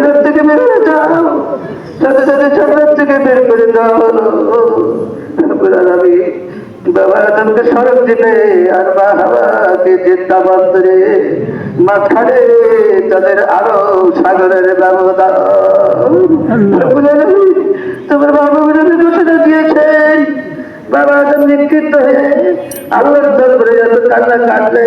জান্নাত থেকে বের হয়ে যাও সাথে সাথে জান্নাত থেকে বের করে দাও। আলামিন বাবা তোমার বাবা বিরোধী ঘোষণা দিয়েছেন বাবা আদম নিক্ষিপ্ত হয়ে আল্লাহর দরবারে এত কান্না কাঁদলে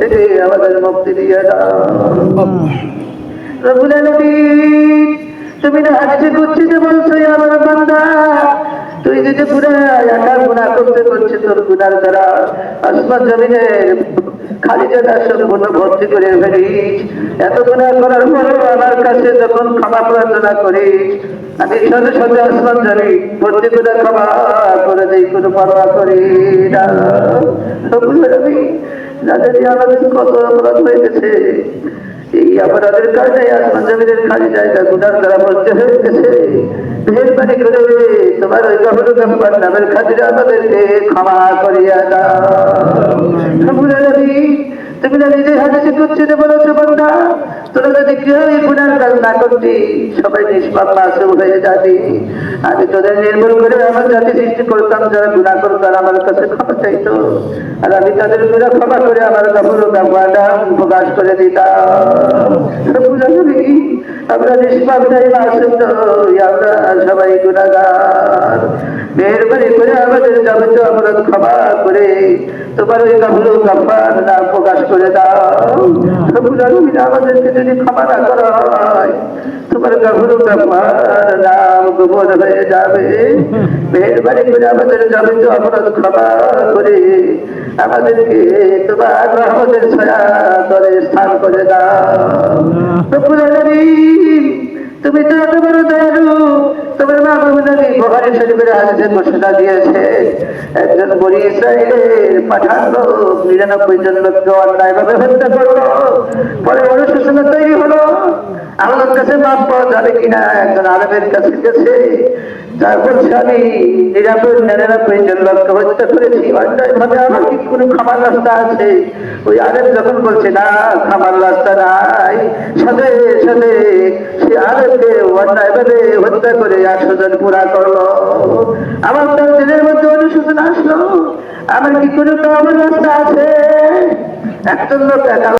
থেকে আমাদের মুক্তি দিয়ে দাও তুমি হাসি করছি যে বলছো আমার বান্দা তুই যদি পুরা একা গুণা করতে তোর গুনার দ্বারা আসমান খালি জায়গা সম্পূর্ণ ভর্তি করে ফেলিস। এত গুণা করার আমার কাছে যখন ক্ষমা প্রার্থনা করিস, আমি সাথে আসমান জমি ভর্তি করে ক্ষমা করে দিই, কোনো পরোয়া করি না। না এই আমাদের কত অপরাধ হয়ে গেছে এই অপরাধের কারণে আসমান জমিনের খালি জায়গা গুনার দ্বারা বলতে হয়ে গেছে। মেহরবানি করে তোমার ওই গহর গম্বার নামের খাতিরে আমাদেরকে ক্ষমা করিয়া দাও। তুমি করছি বলেছ বন্ধা যদি কাজ না করতি সবাই নিষ্পাপ মাসুম হয়ে যাবি। আমি তোদের করে আমার জাতি সৃষ্টি করতাম যারা গুণা আমার কাছে ক্ষমা চাইতো। আর আমি তাদের গুণা ক্ষমা করে আমার প্রকাশ করে দিতাম। রব্বুল আলামিন, আমরা নিষ্পাপ নাই আমরা সবাই গুণাগার। করে আমাদের যাবতীয় অপরাধ ক্ষমা করে তোমার ওই গাম্বার নাম প্রকাশ আমাদেরকে তোমার গাভুর নাম গোবর হয়ে যাবে। মেহরবানি করে আমাদের যাবতীয় অপরাধ ক্ষমা করে আমাদেরকে তোমার করে স্থান করে দাও। তুমি তো এত বড় দয়ালু তোমার মা বাবু নবী বুখারী শরীফের হাদিসে ঘোষণা দিয়েছে। একজন বনি ইসরায়েলের পাঠান নিরানব্বই জন লোককে অন্যায়ভাবে হত্যা করল। পরে অনুশোচনা তৈরি হলো। আল্লাহর কাছে মাপ পাওয়া যাবে কিনা একজন আরবের কাছে গেছে। যার বলছে, আমি নিরানব্বই নিরানব্বই জন লোককে হত্যা করেছি। অন্যায় ভাবে আমার কি কোনো খাবার রাস্তা আছে? ওই আরেক যখন বলছে, না খাবার রাস্তা নাই। সাথে সাথে আরেককে অন্যায়ভাবে হত্যা করে একশো জন পুরা করল। আমার তার দিনের মধ্যে অনুশোচনা আসলো। আমার কি কোনো আমার রাস্তা আছে? একজন লোক